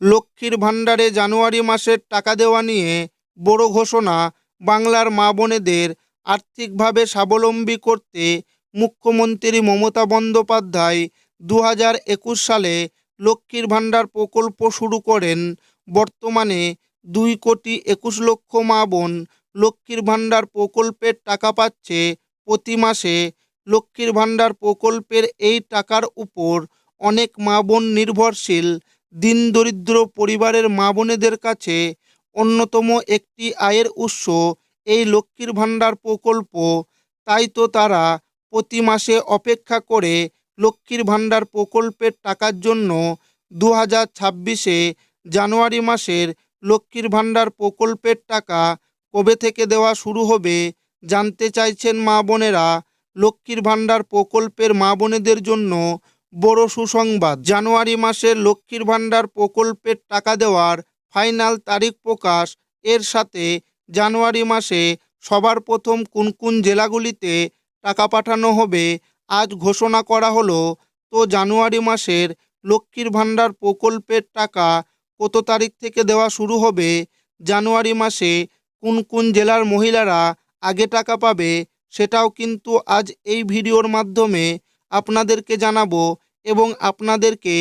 লক্ষ্মীর ভাণ্ডারে জানুয়ারি মাসের টাকা দেওয়া নিয়ে বড় ঘোষণা বাংলার মা বোনেদের আর্থিকভাবে স্বাবলম্বী করতে মুখ্যমন্ত্রী মমতা বন্দ্যোপাধ্যায় দু হাজার একুশ সালে লক্ষ্মীর ভাণ্ডার প্রকল্প শুরু করেন। বর্তমানে দুই কোটি একুশ লক্ষ মা বোন লক্ষ্মীর ভাণ্ডার প্রকল্পের টাকা পাচ্ছে প্রতি মাসে। লক্ষ্মীর ভাণ্ডার প্রকল্পের এই টাকার উপর অনেক মা বোন নির্ভরশীল। দিন দরিদ্র পরিবারের মা বোনেদের কাছে অন্যতম একটি আয়ের উৎস এই লক্ষ্মীর ভাণ্ডার প্রকল্প। তাই তো তারা প্রতি মাসে অপেক্ষা করে লক্ষ্মীর ভাণ্ডার প্রকল্পের টাকার জন্য দু হাজার ছাব্বিশে জানুয়ারি মাসের লক্ষ্মীর ভাণ্ডার প্রকল্পের টাকা কবে থেকে দেওয়া শুরু হবে জানতে চাইছেন মা বোনেরা। লক্ষ্মীর ভাণ্ডার প্রকল্পের মা বোনেদের জন্য বড় সুসংবাদ। জানুয়ারি মাসে লক্ষ্মীর ভাণ্ডার প্রকল্পের টাকা দেওয়ার ফাইনাল তারিখ প্রকাশ। এর সাথে জানুয়ারি মাসে সবার প্রথম কোন কোন জেলাগুলিতে টাকা পাঠানো হবে, আজ ঘোষণা করা হলো। তো জানুয়ারি মাসের লক্ষ্মীর ভাণ্ডার প্রকল্পের টাকা কত তারিখ থেকে দেওয়া শুরু হবে, জানুয়ারি মাসে কোন কোন জেলার মহিলারা আগে টাকা পাবে, সেটাও কিন্তু আজ এই ভিডিওর মাধ্যমে আপনাদেরকে জানাব। এবং আপনাদেরকে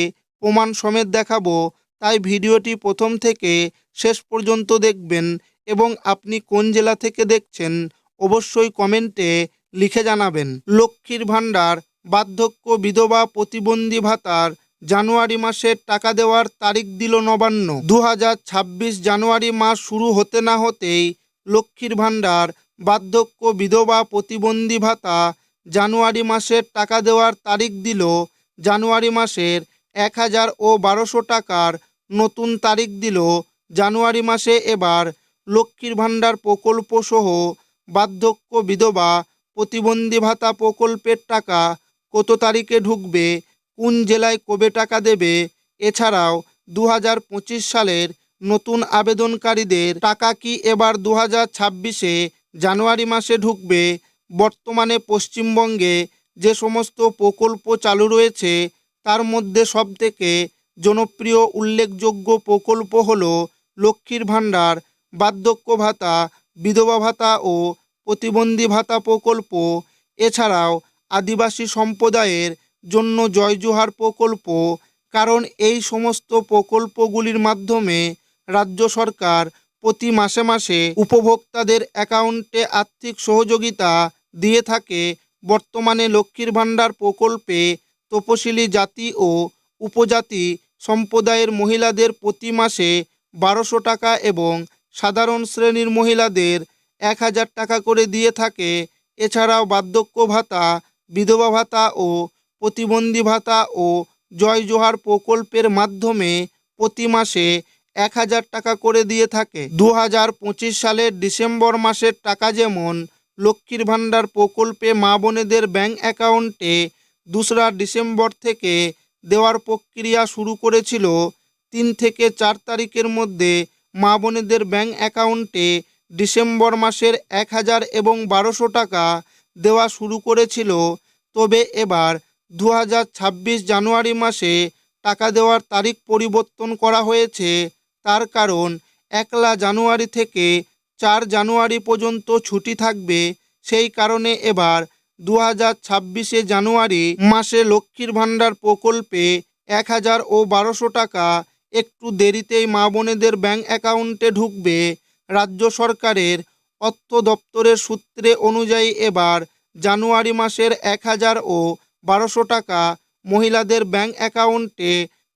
প্রমাণ সমেত দেখাবো, তাই ভিডিওটি প্রথম থেকে শেষ পর্যন্ত দেখবেন এবং আপনি কোন জেলা থেকে দেখছেন অবশ্যই কমেন্টে লিখে জানাবেন। লক্ষ্মীর ভাণ্ডার, বার্ধক্য বিধবা প্রতিবন্ধী ভাতার জানুয়ারি মাসের টাকা দেওয়ার তারিখ দিল নবান্ন। দু হাজার ছাব্বিশ জানুয়ারি মাস শুরু হতে না হতেই লক্ষ্মীর ভাণ্ডার, বার্ধক্য বিধবা প্রতিবন্ধী ভাতা জানুয়ারি মাসের টাকা দেওয়ার তারিখ দিল জানুয়ারি মাসের এক হাজার ও বারোশো টাকার নতুন তারিখ দিল। জানুয়ারি মাসে এবার লক্ষ্মীর ভাণ্ডার প্রকল্প সহ বার্ধক্য বিধবা প্রতিবন্ধী ভাতা প্রকল্পের টাকা কত তারিখে ঢুকবে, কোন জেলায় কবে টাকা দেবে, এছাড়াও দু হাজার পঁচিশ সালের নতুন আবেদনকারীদের টাকা কি এবার দু হাজার জানুয়ারি মাসে ঢুকবে, বর্তমানে পশ্চিমবঙ্গে যে সমস্ত প্রকল্প চালু রয়েছে, তার মধ্যে সবথেকে জনপ্রিয় উল্লেখযোগ্য প্রকল্প হল লক্ষ্মীর ভাণ্ডার, বার্ধক্য ভাতা, বিধবা ভাতা ও প্রতিবন্ধী ভাতা প্রকল্প। এছাড়াও আদিবাসী সম্প্রদায়ের জন্য জয় জোহার প্রকল্প, কারণ এই সমস্ত প্রকল্পগুলির মাধ্যমে রাজ্য সরকার প্রতি মাসে মাসে উপভোক্তাদের অ্যাকাউন্টে আর্থিক সহযোগিতা দিয়ে থাকে বর্তমানে লক্ষ্মীর ভাণ্ডার প্রকল্পে তপশিলি জাতি ও উপজাতি সম্প্রদায়ের মহিলাদের প্রতি মাসে বারোশো টাকা এবং সাধারণ শ্রেণির মহিলাদের এক হাজার টাকা করে দিয়ে থাকে। এছাড়াও বার্ধক্য ভাতা, বিধবা ভাতা ও প্রতিবন্ধী ভাতা ও জয় জোহার প্রকল্পের মাধ্যমে প্রতি মাসে এক হাজার টাকা করে দিয়ে থাকে। দু হাজার পঁচিশ সালের ডিসেম্বর মাসের টাকা যেমন লক্ষ্মীর ভাণ্ডার প্রকল্পে মা বোনেদের ব্যাঙ্ক অ্যাকাউন্টে দোসরা ডিসেম্বর থেকে দেওয়ার প্রক্রিয়া শুরু করেছিল তিন থেকে চার তারিখের মধ্যে মা বোনেদের ব্যাঙ্ক অ্যাকাউন্টে ডিসেম্বর মাসের এক হাজার এবং বারোশো টাকা দেওয়া শুরু করেছিল। তবে এবার দু হাজার ছাব্বিশ জানুয়ারি মাসে টাকা দেওয়ার তারিখ পরিবর্তন করা হয়েছে। তার কারণ একলা জানুয়ারি থেকে চার জানুয়ারি পর্যন্ত ছুটি থাকবে, সেই কারণে এবার দু হাজার ছাব্বিশে জানুয়ারি মাসে লক্ষ্মীর ভাণ্ডার প্রকল্পে এক হাজার ও বারোশো টাকা একটু দেরিতেই মা বোনেদের ব্যাঙ্ক অ্যাকাউন্টে ঢুকবে। রাজ্য সরকারের অর্থ দপ্তরের সূত্রে অনুযায়ী এবার জানুয়ারি মাসের এক হাজার ও বারোশো টাকা মহিলাদের ব্যাঙ্ক অ্যাকাউন্টে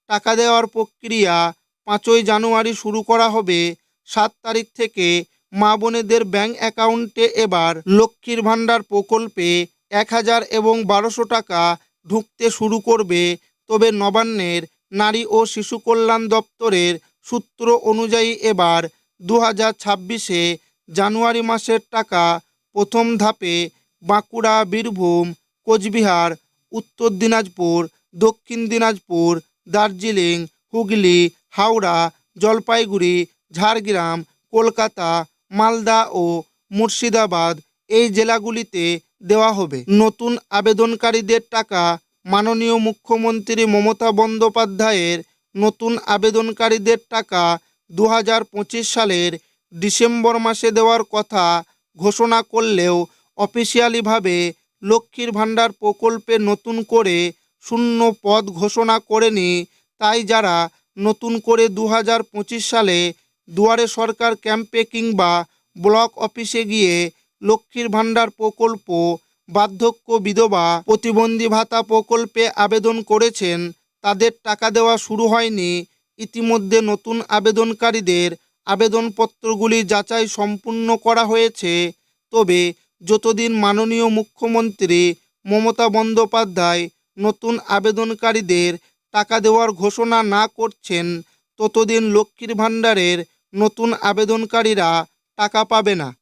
টাকা দেওয়ার প্রক্রিয়া পাঁচই জানুয়ারি শুরু করা হবে। সাত তারিখ থেকে মা বোনেদের ব্যাংক অ্যাকাউন্টে এবার লক্ষ্মীর ভাণ্ডার প্রকল্পে এক হাজার এবং বারোশো টাকা ঢুকতে শুরু করবে। তবে নবান্নের নারী ও শিশু কল্যাণ দপ্তরের সূত্র অনুযায়ী এবার দু হাজার ছাব্বিশে জানুয়ারি মাসের টাকা প্রথম ধাপে বাঁকুড়া, বীরভূম, কোচবিহার, উত্তর দিনাজপুর, দক্ষিণ দিনাজপুর, দার্জিলিং, হুগলি, হাওড়া, জলপাইগুড়ি, ঝাড়গ্রাম, কলকাতা মালদা ও মুর্শিদাবাদ এই জেলাগুলিতে দেওয়া হবে। নতুন আবেদনকারীদের টাকা মাননীয় মুখ্যমন্ত্রী মমতা বন্দ্যোপাধ্যায়ের নতুন আবেদনকারীদের টাকা দু হাজার পঁচিশ সালের ডিসেম্বর মাসে দেওয়ার কথা ঘোষণা করলেও অফিসিয়ালিভাবে লক্ষ্মীর ভাণ্ডার প্রকল্পে নতুন করে শূন্য পদ ঘোষণা করেনি, তাই যারা নতুন করে দু হাজার পঁচিশ সালে দুয়ারে সরকার ক্যাম্পে কিংবা ব্লক অফিসে গিয়ে লক্ষ্মীর ভাণ্ডার প্রকল্প, বার্ধক্য বিধবা, প্রতিবন্ধী ভাতা প্রকল্পে আবেদন করেছেন, তাদের টাকা দেওয়া শুরু হয়নি। ইতিমধ্যে নতুন আবেদনকারীদের আবেদনপত্রগুলি যাচাই সম্পূর্ণ করা হয়েছে। তবে যতদিন মাননীয় মুখ্যমন্ত্রী মমতা বন্দ্যোপাধ্যায় নতুন আবেদনকারীদের টাকা দেওয়ার ঘোষণা না করছেন, ততদিন লক্ষ্মীর ভাণ্ডারের নতুন আবেদনকারীরা টাকা পাবে না।